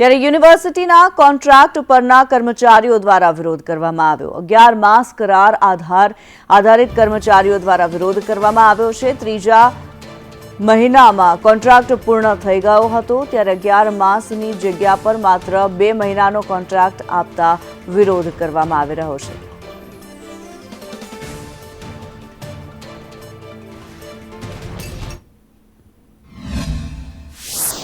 ત્યારે યુનિવર્સિટીના કોન્ટ્રાક્ટ પરના કર્મચારીઓ દ્વારા વિરોધ કરવામાં આવ્યો. અગિયાર માસ કરાર આધાર આધારિત કર્મચારીઓ દ્વારા વિરોધ કરવામાં આવ્યો છે. ત્રીજા મહિનામાં કોન્ટ્રાક્ટ પૂર્ણ થઈ ગયો હતો. ત્યારે અગિયાર માસની જગ્યા પર માત્ર બે મહિનાનો કોન્ટ્રાક્ટ આપતા વિરોધ કરવામાં આવી રહ્યો છે.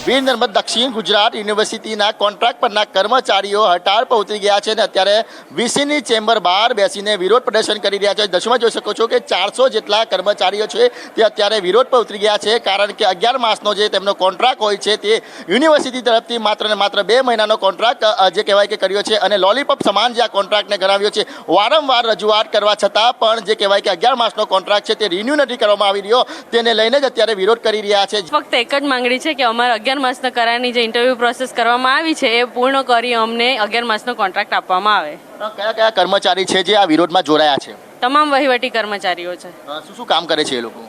વીર નર્મદ દક્ષિણ ગુજરાત યુનિવર્સિટીના કોન્ટ્રાક્ટ પરના કર્મચારીઓ હટાળ પર ઉતરી ગયા છે અને અત્યારે વીસીની ચેમ્બર બહાર બેસીને વિરોધ પ્રદર્શન કરી રહ્યા છે. દસમાં જોઈ શકો છો કે ચારસો જેટલા કર્મચારીઓ છે તે અત્યારે વિરોધ પર ઉતરી ગયા છે કારણ કે અગિયાર માસનો જે તેમનો કોન્ટ્રાક્ટ હોય છે તે યુનિવર્સિટી તરફથી માત્ર ને માત્ર બે મહિનાનો કોન્ટ્રાક્ટ જે કહેવાય કે કર્યો છે અને લોલીપોપ સમાન જે આ કોન્ટ્રાક્ટને ગણાવ્યો છે. વારંવાર રજૂઆત કરવા છતાં પણ જે કહેવાય કે અગિયાર માસનો કોન્ટ્રાક્ટ છે તે રિન્યૂ નથી કરવામાં આવી રહ્યો. તેને લઈને જ અત્યારે વિરોધ કરી રહ્યા છે. ફક્ત એક જ માંગણી છે કે અમારે અગિયાર માસના કરારની જે ઇન્ટરવ્યૂ પ્રોસેસ કરવામાં આવી છે એ પૂર્ણ કરી અમને અગિયાર માસનો કોન્ટ્રાક્ટ આપવામાં આવે. કયા કયા કર્મચારી છે જે આ વિરોધમાં જોડાયા છે? તમામ વહીવટી કર્મચારીઓ છે. શું શું કામ કરે છે એ લોકો?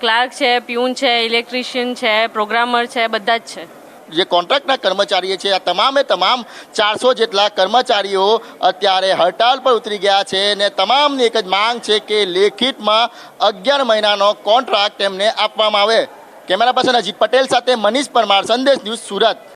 ક્લાર્ક છે પ્યુન છે ઇલેક્ટ્રિશિયન છે પ્રોગ્રામર છે બધા જ છે. જે કોન્ટ્રાક્ટના કર્મચારીઓ છે આ તમામે તમામ ચારસો જેટલા કર્મચારીઓ અત્યારે હડતાલ પર ઉતરી ગયા છે અને તમામની એક જ માંગ છે કે લેખિતમાં અગિયાર મહિનાનો કોન્ટ્રાક્ટ તેમને આપવામાં આવે. કેમેરા પર્સન અજીત પટેલ સાથે મનીષ પરમાર સંદેશ ન્યૂઝ સુરત.